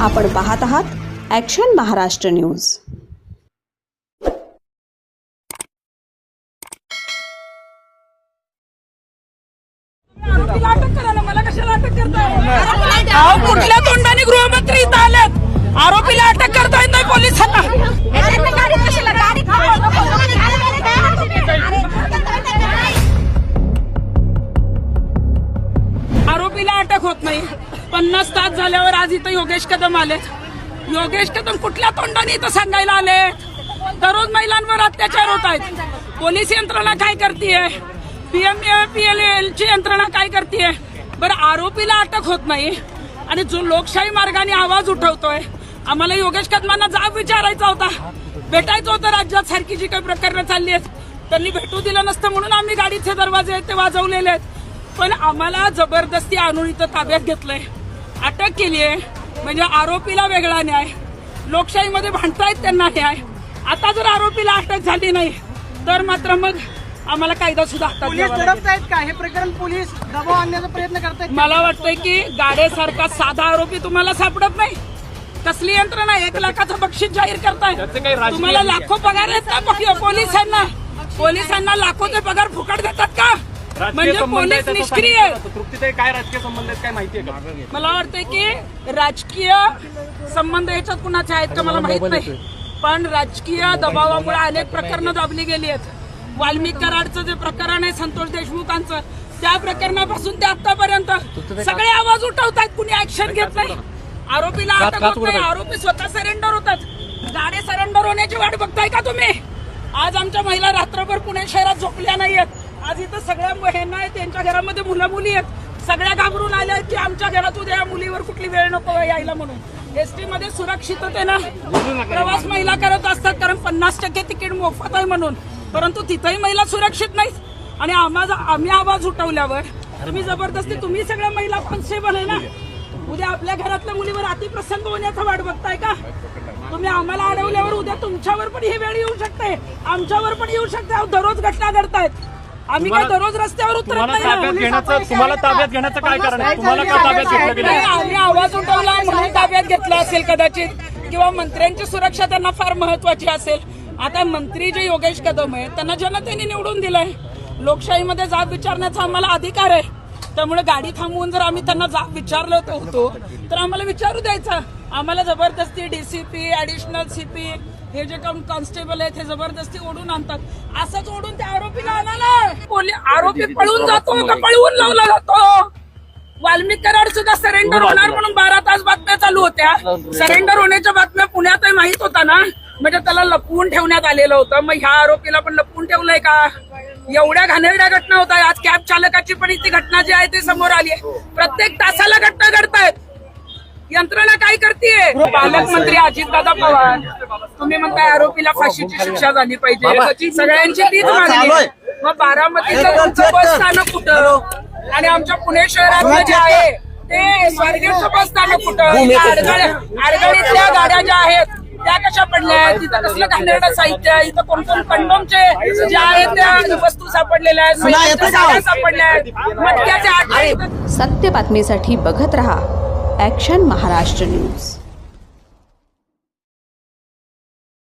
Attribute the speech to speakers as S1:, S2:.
S1: आपण पाहत आहात ॲक्शन महाराष्ट्र न्यूज
S2: अटक करा मला कशाला अटक करताय? अहो कुठल्या तोंडाने गृहमंत्री इथं आलेत? आरोपीला अटक करता येत नाही पोलिसांना? पन्नास तास झाल्यावर आज इथं योगेश कदम आले योगेश कदम कुठल्या तोंडाने इथं सांगायला आले दररोज महिलांवर अत्याचार होत आहेत. पोलीस यंत्रणा काय करते पीएम ची यंत्रणा काय करते बरं आरोपीला अटक होत नाही. आणि जो लोकशाही मार्गाने आवाज उठवतोय आम्हाला योगेश कदमांना जाब विचारायचा होता. भेटायचं होतं राज्यात सारखी जी काही प्रकरणं चालली आहेत. त्यांनी भेटू दिलं नसतं म्हणून आम्ही गाडीचे दरवाजे आहेत ते वाजवलेले आहेत. पण आम्हाला जबरदस्ती आणून इथं ताब्यात घेतलंय. अटक केली आहे. म्हणजे आरोपीला वेगळा न्याय. लोकशाहीमध्ये भांडतायत त्यांना न्याय. आता जर आरोपीला अटक झाली नाही तर मात्र मग आम्हाला कायदा सुद्धा हातात
S3: पोलीस
S2: घ्यावा लागेल.
S3: दडपतायत का? हे प्रकरण पोलीस दबाव आणण्याचा प्रयत्न करतायत
S2: मला वाटतंय की गाडेसारखा साधा आरोपी तुम्हाला सापडत नाही. कसली यंत्रणा एक लाखाचं बक्षीस जाहीर करताय. तुम्हाला लाखो पगार आहेत का पक्ष- पोलिसांना. पोलिसांना लाखोचे पगार फुकट देतात का? म्हणजे पोलीस निष्क्रिय. आहेत.
S4: तृप्तीताई काय राजकीय संबंध आहेत काय माहिती आहे का?
S2: मला वाटतंय की राजकीय संबंध याच्यात कुणाचे आहेत का मला माहीत नाही. पण राजकीय दबावामुळे अनेक प्रकरणं दाबली गेली आहेत. वाल्मिक कराडचं जे प्रकरण आहे संतोष देशमुखांचं त्या प्रकरणापासून ते आतापर्यंत सगळे आवाज उठवतात कुणी ऍक्शन घेत नाही. आरोपीला अटक होत नाही. आरोपी स्वतः सरेंडर होतात. गाडे सरेंडर होण्याची वाट बघताय का तुम्ही? आज आमच्या महिला रात्रभर पुणे शहरात झोपल्या नाहीयेत. आज इथं सगळ्या महिला आहेत त्यांच्या घरामध्ये मुलं मुली आहेत. सगळ्या घाबरून आल्या आहेत की आमच्या घरात उद्या या मुलीवर कुठली वेळ नको यायला म्हणून. एसटी मध्ये सुरक्षिततेनं प्रवास महिला करत असतात कारण पन्नास टक्के तिकीट मोफत आहे म्हणून. परंतु तिथंही महिला सुरक्षित नाहीत. आणि आम्हा आम्ही आवाज उठवल्यावर तुम्ही जबरदस्ती तुम्ही सगळ्या महिला कॉन्स्टेबल आहे ना? उद्या आपल्या घरातल्या मुलीवर अतिप्रसंग होण्याचा वाट बघताय का? तुम्ही आम्हाला अडवल्यावर उद्या तुमच्यावर पण ही वेळ येऊ शकते. आमच्यावर पण येऊ शकते. दररोज घटना घडतायत. आम्ही काय दररोज रस्त्यावर उतरत
S4: तुम्हाला
S2: नाही.
S4: ताब्यात
S2: ना.
S4: घेण्याचं तुम्हाला ताब्यात घेण्याचं काय कारण आहे? तुम्हाला का ताब्यात घेतलं गेलं
S2: नाही, आम्ही आवाज उठवला म्हणून ताब्यात घेतला असेल कदाचित. किंवा मंत्र्यांची सुरक्षा त्यांना फार महत्वाची असेल. आता मंत्री जे योगेश कदम आहेत त्यांना जनतेने निवडून दिलंय. लोकशाहीमध्ये जाब विचारण्याचा आम्हाला अधिकार आहे. त्यामुळे गाडी थांबवून जर आम्ही त्यांना जाब विचारलं होतो तर आम्हाला विचारू द्यायचं. आम्हाला जबरदस्ती डीसीपी ऍडिशनल सीपी हे जे कोण कॉन्स्टेबल आहेत हे जबरदस्ती ओढून आणतात. असंच ओढून त्या आरोपीला आणाला आरोपी पळून जातो का? पळवून लावला जातो. वाल्मिक कराड सुद्धा सरेंडर होणार म्हणून बारा तास बातम्या चालू होत्या. सरेंडर होण्याच्या बातम्या पुण्यातही माहीत होता ना? म्हणजे त्याला लपवून ठेवण्यात आलेलं होतं. मग ह्या आरोपीला पण लपवून ठेवलंय का? एवढ्या घाणेरड्या घटना होत आज कॅब चालकाची पण ती घटना जी आहे ती समोर आली आहे. प्रत्येक तासाला घटना घडतायत. यंत्रणा काय करतीये? पालकमंत्री अजितदादा पवार. तुम्ही म्हणताय आरोपीला फाशीची शिक्षा झाली पाहिजे. सगळ्यांची तीच मागणी. आहे. मग बारामतीचं तुमचं बस स्थानक कुठं? आणि आमच्या पुणे शहरातलं जे आहे ते स्वारगेटचं बस स्थानक कुठं? आडगाळ- आडगाळीतल्या गाड्या ज्या आहेत त्या कशा पडल्या आहेत? तिथं कसलं घाणेरडं साहित्य आहे? इथं कोण कोण कंडोमचे जे आहेत त्या वस्तू सापडलेल्या आहेत महिलांच्या साड्या सापडल्या आहेत मटक्याचे आटे
S1: सत्य बातमीसाठी बघत रहा. Action Maharashtra news